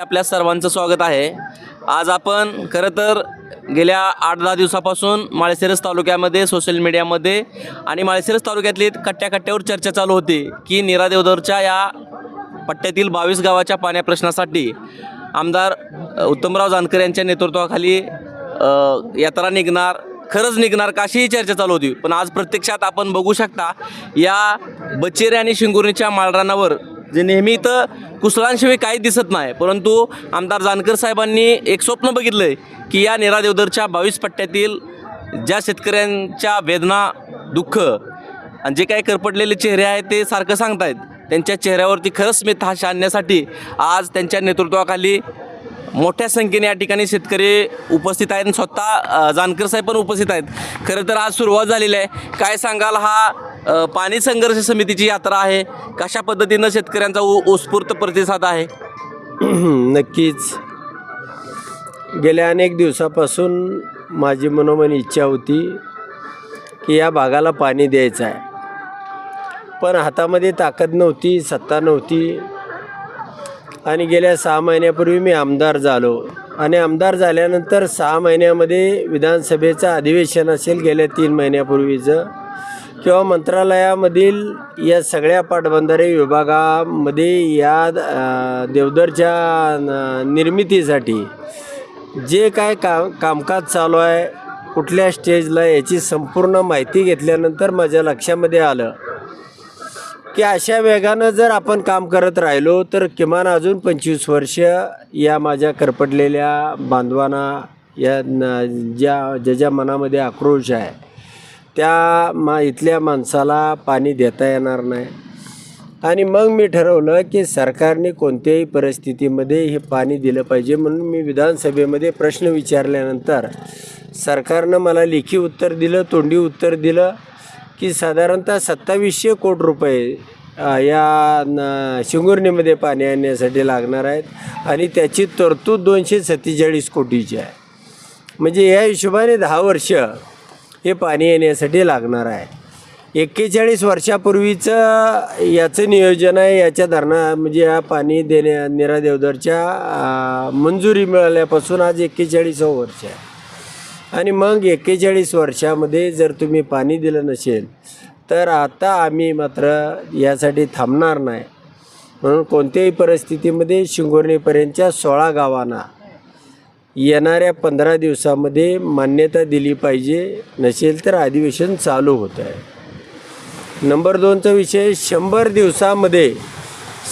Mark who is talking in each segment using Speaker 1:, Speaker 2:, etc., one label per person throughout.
Speaker 1: आपल्या सर्वांचं स्वागत आहे. आज आपण खरं तर गेल्या आठ दहा दिवसापासून माळशिरस तालुक्यामध्ये सोशल मीडियामध्ये आणि माळशिरस तालुक्यातली कट्ट्याकट्ट्यावर चर्चा चालू होती की नीरा देवधरच्या या पट्ट्यातील बावीस गावाच्या पाण्या प्रश्नासाठी आमदार उत्तमराव जानकर यांच्या नेतृत्वाखाली यात्रा निघणार खरंच निघणार का अशीही चर्चा चालू होती. पण आज प्रत्यक्षात आपण बघू शकता या बचेरे आणि शिंगुर्णीच्या माळरानावर जे नेहमी इथं कुसळांशिवाय काही दिसत नाही. परंतु आमदार जानकर साहेबांनी एक स्वप्न बघितलं आहे की या निरा देवधरच्या बावीस पट्ट्यातील ज्या शेतकऱ्यांच्या वेदना दुःख आणि जे काही करपडलेले चेहरे आहेत ते सारखं सांगतायत. त्यांच्या चेहऱ्यावरती खरंच स्मित हा आणण्यासाठी आज त्यांच्या नेतृत्वाखाली मोठ्या संख्येने या ठिकाणी शेतकरी उपस्थित आहेत आणि स्वतः जानकर साहेब पण उपस्थित आहेत. खरं तर आज सुरुवात झालेली आहे. काय सांगाल हा पाणी संघर्ष समितीची यात्रा आहे. कशा पद्धतीनं शेतकऱ्यांचा उ उत्स्फूर्त प्रतिसाद आहे?
Speaker 2: नक्कीच. गेल्या अनेक दिवसापासून माझी मनोमन इच्छा होती की या भागाला पाणी द्यायचं आहे. पण हातामध्ये ताकद नव्हती सत्ता नव्हती. आणि गेल्या सहा महिन्यापूर्वी मी आमदार झालो. आणि आमदार झाल्यानंतर सहा महिन्यामध्ये विधानसभेचं अधिवेशन असेल गेल्या तीन महिन्यापूर्वीचं. किंवा मंत्रालयामधील या सगळ्या पाटबंधारे विभागामध्ये या देवदरच्या न- निर्मितीसाठी जे काय का कामकाज चालू आहे कुठल्या स्टेजला याची संपूर्ण माहिती घेतल्यानंतर माझ्या लक्षामध्ये आलं की अशा वेगानं जर आपण काम करत राहिलो तर किमान अजून पंचवीस वर्ष या माझ्या करपटलेल्या बांधवांना या न ज्या ज्याच्या मनामध्ये आक्रोश आहे त्या मा इथल्या माणसाला पाणी देता येणार नाही. आणि मग मी ठरवलं की सरकारने कोणत्याही परिस्थितीमध्ये हे पाणी दिलं पाहिजे. म्हणून मी विधानसभेमध्ये प्रश्न विचारल्यानंतर सरकारनं मला लेखी उत्तर दिलं तोंडी उत्तर दिलं की साधारणतः सत्तावीसशे कोटी रुपये या न शिंगुर्णीमध्ये पाणी आणण्यासाठी लागणार आहेत आणि त्याची तरतूद दोनशे सत्तेचाळीस कोटीची आहे. म्हणजे या हिशोबाने दहा वर्ष हे पाणी येण्यासाठी लागणार आहे. एक्केचाळीस वर्षापूर्वीचं याचं नियोजन आहे याच्या धरणा म्हणजे या पाणी देण्या निरा देवदरच्या मंजुरी मिळाल्यापासून आज एक्केचाळीसवं वर्ष आहे. आणि मग एक्केचाळीस वर्षामध्ये जर तुम्ही पाणी दिलं नसेल तर आता आम्ही मात्र यासाठी थांबणार नाही. म्हणून कोणत्याही परिस्थितीमध्ये शिंगोर्णीपर्यंतच्या सोळा गावांना येणाऱ्या पंधरा दिवसामध्ये मान्यता दिली पाहिजे नसेल तर अधिवेशन चालू होतं आहे. नंबर दोनचा विषय शंभर दिवसामध्ये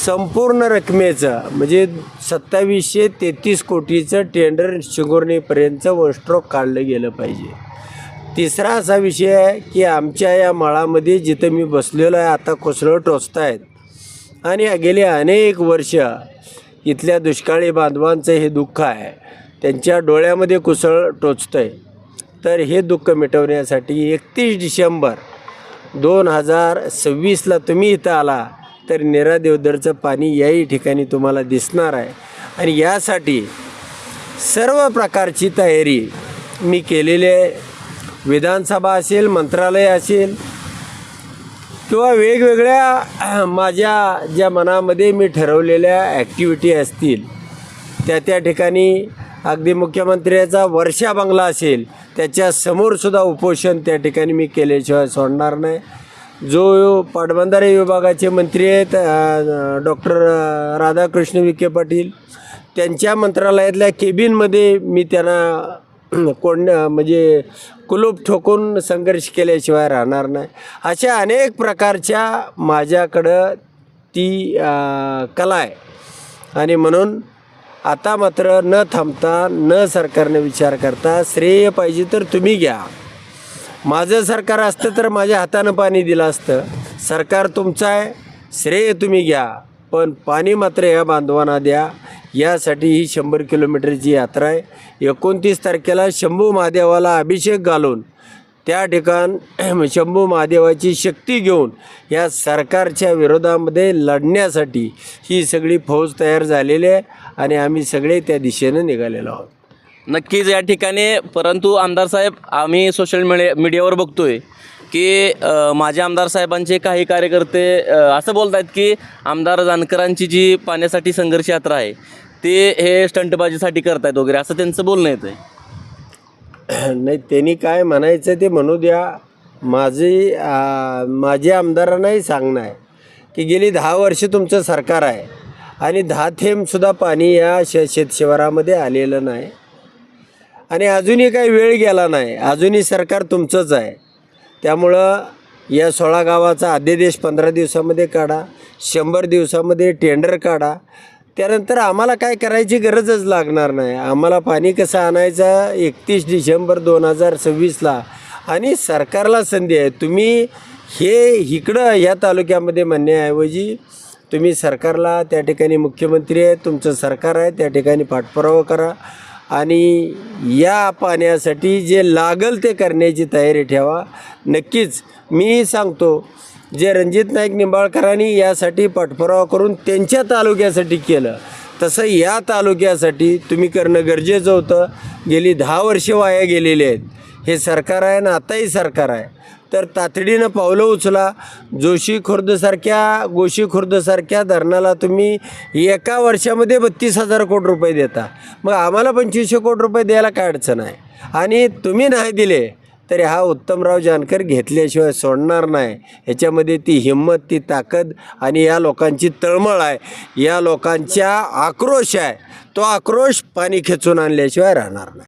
Speaker 2: संपूर्ण रकमेचा म्हणजे सत्तावीसशे तेहतीस कोटीचं टेंडर शिंगोरणीपर्यंतचं वन स्ट्रोक काढलं गेलं पाहिजे. तिसरा असा विषय आहे की आमच्या या माळामध्ये जिथं मी बसलेलो आहे आता कोसळं टोचत आहेत आणि गेले अनेक वर्ष इथल्या दुष्काळी बांधवांचं हे दुःख आहे. त्यांच्या डोळ्यामध्ये कुसळ टोचतं आहे तर हे दुःख मिटवण्यासाठी एकतीस डिसेंबर दोन हजार सव्वीसला तुम्ही इथं आला तर नेरा देवदरचं पाणी याही ठिकाणी तुम्हाला दिसणार आहे. आणि यासाठी सर्व प्रकारची तयारी मी केलेली आहे. विधानसभा असेल मंत्रालय असेल किंवा वेगवेगळ्या माझ्या ज्या मनामध्ये मी ठरवलेल्या ॲक्टिव्हिटी असतील त्या त्या ठिकाणी अगदी मुख्यमंत्र्याचा वर्षा बंगला असेल त्याच्या समोरसुद्धा उपोषण त्या ठिकाणी मी केल्याशिवाय सोडणार नाही. जो पाटबंधारे विभागाचे मंत्री आहेत डॉक्टर राधाकृष्ण विखे पाटील त्यांच्या मंत्रालयातल्या केबिनमध्ये मी त्यांना कोण म्हणजे कुलूप ठोकून संघर्ष केल्याशिवाय राहणार नाही. अशा अनेक प्रकारच्या माझ्याकडं ती कला आहे. आणि म्हणून आता मात्र न थांबता न सरकारने विचार करता श्रेय पाहिजे तर तुम्ही घ्या. माझं सरकार असतं तर माझ्या हातानं पाणी दिलं असतं. सरकार तुमचं आहे श्रेय तुम्ही घ्या. पण पाणी मात्र या बांधवांना द्या. यासाठी ही शंभर किलोमीटरची यात्रा आहे. एकोणतीस तारखेला शंभू महादेवाला अभिषेक घालून त्या ठिकाण शंभू महादेवाची शक्ती घेऊन या सरकारच्या विरोधामध्ये लढण्यासाठी ही सगळी फौज तयार झालेली आहे आणि आम्ही सगळे त्या दिशेने निघालेलो आहोत.
Speaker 1: नक्कीच या ठिकाणी परंतु आमदार साहेब आम्ही सोशल मीडिया मीडियावर बघतोय की माझे आमदार साहेबांचे काही कार्यकर्ते असं बोलत आहेत की आमदार जानकरांची जी पाण्यासाठी संघर्ष यात्रा आहे ते हे स्टंटबाजीसाठी करतायत वगैरे असं त्यांचं बोलणं येतं आहे
Speaker 2: नाही त्यांनी काय म्हणायचं ते म्हणू द्या. माझी माझे आमदारांनाही सांगणं आहे की गेली दहा वर्ष तुमचं सरकार आहे आणि दहा थेंबसुद्धा पाणी या श शेतशिवारामध्ये आलेलं नाही. आणि अजूनही काही वेळ गेला नाही. अजूनही सरकार तुमचंच आहे. त्यामुळं या सोळा गावाचा अध्यादेश पंधरा दिवसामध्ये काढा शंभर दिवसामध्ये टेंडर काढा. त्यानंतर आम्हाला काय करायची गरजच लागणार नाही. आम्हाला पाणी कसं आणायचं? एकतीस डिसेंबर दोन हजार सव्वीसला. आणि सरकारला संधी आहे. तुम्ही हे इकडं या तालुक्यामध्ये म्हणण्याऐवजी तुम्ही सरकारला त्या ठिकाणी मुख्यमंत्री आहे तुमचं सरकार आहे त्या ठिकाणी पाठपुरावा करा. आणि या पाण्यासाठी जे लागल ते करण्याची तयारी ठेवा. नक्कीच मी सांगतो जे रणजित नाईक निंबाळकरांनी यासाठी पाठपुरावा करून त्यांच्या तालुक्यासाठी केलं तसं या तालुक्यासाठी तुम्ही करणं गरजेचं होतं. गेली दहा वर्षे वाया गेलेली आहेत. हे सरकार आहे ना आताही सरकार आहे. तर तातडीनं पावलं उचला. जोशी खुर्दसारख्या गोशी खुर्दसारख्या धरणाला तुम्ही एका वर्षामध्ये बत्तीस हजार कोटी रुपये देता. मग आम्हाला पंचवीसशे कोटी रुपये द्यायला काय अडचण आहे? आणि तुम्ही नाही दिले तरी हा उत्तमराव जानकर घेतल्याशिवाय सोडणार नाही. ह्याच्यामध्ये ती हिंमत ती ताकद आणि या लोकांची तळमळ आहे. या लोकांच्या आक्रोश आहे. तो आक्रोश पाणी खेचून आणल्याशिवाय राहणार नाही.